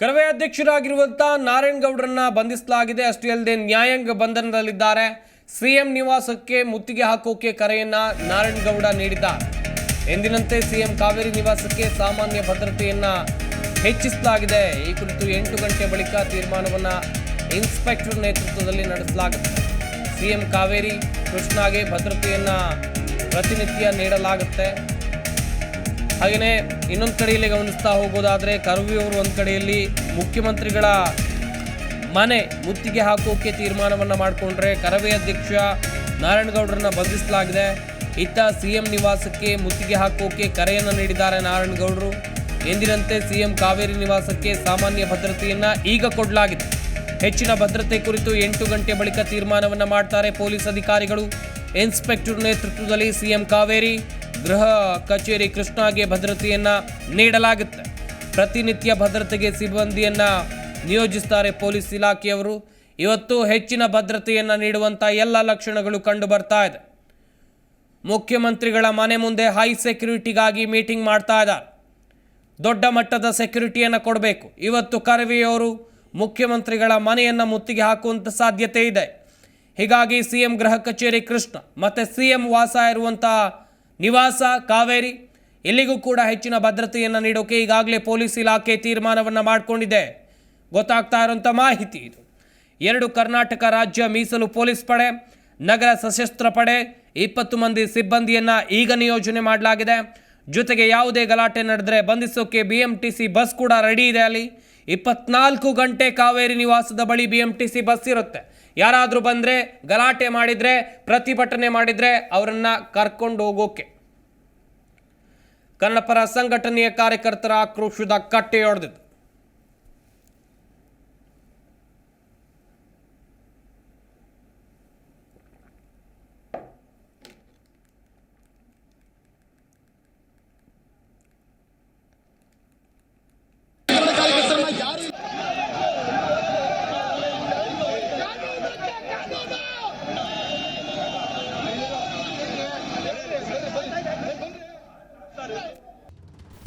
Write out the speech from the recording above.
ಕರವೇ ಅಧ್ಯಕ್ಷರಾಗಿರುವಂತಹ ನಾರಾಯಣಗೌಡರನ್ನ ಬಂಧಿಸಲಾಗಿದೆ. ಅಷ್ಟೇ ಅಲ್ಲದೆ ನ್ಯಾಯಾಂಗ ಬಂಧನದಲ್ಲಿದ್ದಾರೆ. ಸಿಎಂ ನಿವಾಸಕ್ಕೆ ಮುತ್ತಿಗೆ ಹಾಕೋಕೆ ಕರೆಯನ್ನ ನಾರಾಯಣಗೌಡ ನೀಡಿದ್ದಾರೆ. ಎಂದಿನಂತೆ ಸಿಎಂ ಕಾವೇರಿ ನಿವಾಸಕ್ಕೆ ಸಾಮಾನ್ಯ ಭದ್ರತೆಯನ್ನ ಹೆಚ್ಚಿಸಲಾಗಿದೆ. ಈ ಕುರಿತು ಎಂಟು ಗಂಟೆ ಬಳಿಕ ತೀರ್ಮಾನವನ್ನ ಇನ್ಸ್ಪೆಕ್ಟರ್ ನೇತೃತ್ವದಲ್ಲಿ ನಡೆಸಲಾಗುತ್ತೆ. ಸಿಎಂ ಕಾವೇರಿ ಕೃಷ್ಣಾಗೆ ಭದ್ರತೆಯನ್ನ ಪ್ರತಿನಿತ್ಯ ನೀಡಲಾಗುತ್ತೆ. ಹಾಗೆಯೇ ಇನ್ನೊಂದು ಕಡೆಯಲ್ಲಿ ಗಮನಿಸ್ತಾ ಹೋಗೋದಾದರೆ ಕರ್ವಿ ಅವರು ಒಂದು ಕಡೆಯಲ್ಲಿ ಮುಖ್ಯಮಂತ್ರಿಗಳ ಮನೆ ಮುತ್ತಿಗೆ ಹಾಕೋಕೆ ತೀರ್ಮಾನವನ್ನು ಮಾಡಿಕೊಂಡ್ರೆ ಕರವೇ ಅಧ್ಯಕ್ಷ ನಾರಾಯಣಗೌಡರನ್ನ ಬಂಧಿಸಲಾಗಿದೆ. ಇತ್ತ ಸಿ ಎಂ ನಿವಾಸಕ್ಕೆ ಮುತ್ತಿಗೆ ಹಾಕೋಕೆ ಕರೆಯನ್ನು ನೀಡಿದ್ದಾರೆ ನಾರಾಯಣಗೌಡರು ಎಂದಿನಂತೆ ಸಿಎಂ ಕಾವೇರಿ ನಿವಾಸಕ್ಕೆ ಸಾಮಾನ್ಯ ಭದ್ರತೆಯನ್ನು ಈಗ ಕೊಡಲಾಗಿದೆ. ಹೆಚ್ಚಿನ ಭದ್ರತೆ ಕುರಿತು ಎಂಟು ಗಂಟೆ ಬಳಿಕ ತೀರ್ಮಾನವನ್ನು ಮಾಡ್ತಾರೆ ಪೊಲೀಸ್ ಅಧಿಕಾರಿಗಳು. ಇನ್ಸ್ಪೆಕ್ಟರ್ ನೇತೃತ್ವದಲ್ಲಿ ಸಿಎಂ ಕಾವೇರಿ. ಗೃಹ ಕಚೇರಿ ಕೃಷ್ಣಾಗೆ ಭದ್ರತೆಯನ್ನು ನೀಡಲಾಗುತ್ತೆ. ಪ್ರತಿನಿತ್ಯ ಭದ್ರತೆಗೆ ಸಿಬ್ಬಂದಿಯನ್ನು ನಿಯೋಜಿಸ್ತಾರೆ ಪೊಲೀಸ್ ಇಲಾಖೆಯವರು. ಇವತ್ತು ಹೆಚ್ಚಿನ ಭದ್ರತೆಯನ್ನು ನೀಡುವಂತ ಎಲ್ಲ ಲಕ್ಷಣಗಳು ಕಂಡು ಬರ್ತಾ ಇದೆ. ಮುಖ್ಯಮಂತ್ರಿಗಳ ಮನೆ ಮುಂದೆ ಹೈ ಸೆಕ್ಯೂರಿಟಿಗಾಗಿ ಮೀಟಿಂಗ್ ಮಾಡ್ತಾ ಇದ್ದಾರೆ. ದೊಡ್ಡ ಮಟ್ಟದ ಸೆಕ್ಯೂರಿಟಿಯನ್ನು ಕೊಡಬೇಕು. ಇವತ್ತು ಕರವಿಯವರು ಮುಖ್ಯಮಂತ್ರಿಗಳ ಮನೆಯನ್ನು ಮುತ್ತಿಗೆ ಹಾಕುವಂಥ ಸಾಧ್ಯತೆ ಇದೆ. ಹೀಗಾಗಿ ಸಿ ಎಂ ಗೃಹ ಕಚೇರಿ ಕೃಷ್ಣ, ಮತ್ತು ಸಿ ಎಂ ವಾಸ ಇರುವಂತಹ ನಿವಾಸ, ಕಾವೇರಿ ಇಲ್ಲಿಗೂ ಕೂಡ ಹೆಚ್ಚಿನ ಭದ್ರತೆಯನ್ನು ನೀಡೋಕೆ ಈಗಾಗಲೇ ಪೊಲೀಸ್ ಇಲಾಖೆ ತೀರ್ಮಾನವನ್ನು ಮಾಡಿಕೊಂಡಿದೆ. ಗೊತ್ತಾಗ್ತಾ ಇರುವಂಥ ಮಾಹಿತಿ ಇದು. ಎರಡು ಕರ್ನಾಟಕ ರಾಜ್ಯ ಮೀಸಲು ಪೊಲೀಸ್ ಪಡೆ, ನಗರ ಸಶಸ್ತ್ರ ಪಡೆ, ಇಪ್ಪತ್ತು ಮಂದಿ ಸಿಬ್ಬಂದಿಯನ್ನು ಈಗ ನಿಯೋಜನೆ ಮಾಡಲಾಗಿದೆ. ಜೊತೆಗೆ ಯಾವುದೇ ಗಲಾಟೆ ನಡೆದರೆ ಬಂಧಿಸೋಕೆ ಬಿ ಬಸ್ ಕೂಡ ರೆಡಿ ಇದೆ ಅಲ್ಲಿ. ಇಪ್ಪತ್ನಾಲ್ಕು ಗಂಟೆ ಕಾವೇರಿ ನಿವಾಸದ ಬಳಿ B M T C bus ಇರುತ್ತೆ. ಯಾರಾದರೂ ಬಂದರೆ ಗಲಾಟೆ ಮಾಡಿದರೆ, ಪ್ರತಿಭಟನೆ ಮಾಡಿದರೆ ಅವರನ್ನು ಕರ್ಕೊಂಡು ಹೋಗೋಕೆ. ಕನ್ನಡಪರ ಸಂಘಟನೆಯ ಕಾರ್ಯಕರ್ತರ ಆಕ್ರೋಶದ ಕಟ್ಟೆಯೊಡೆದಿದ್ದು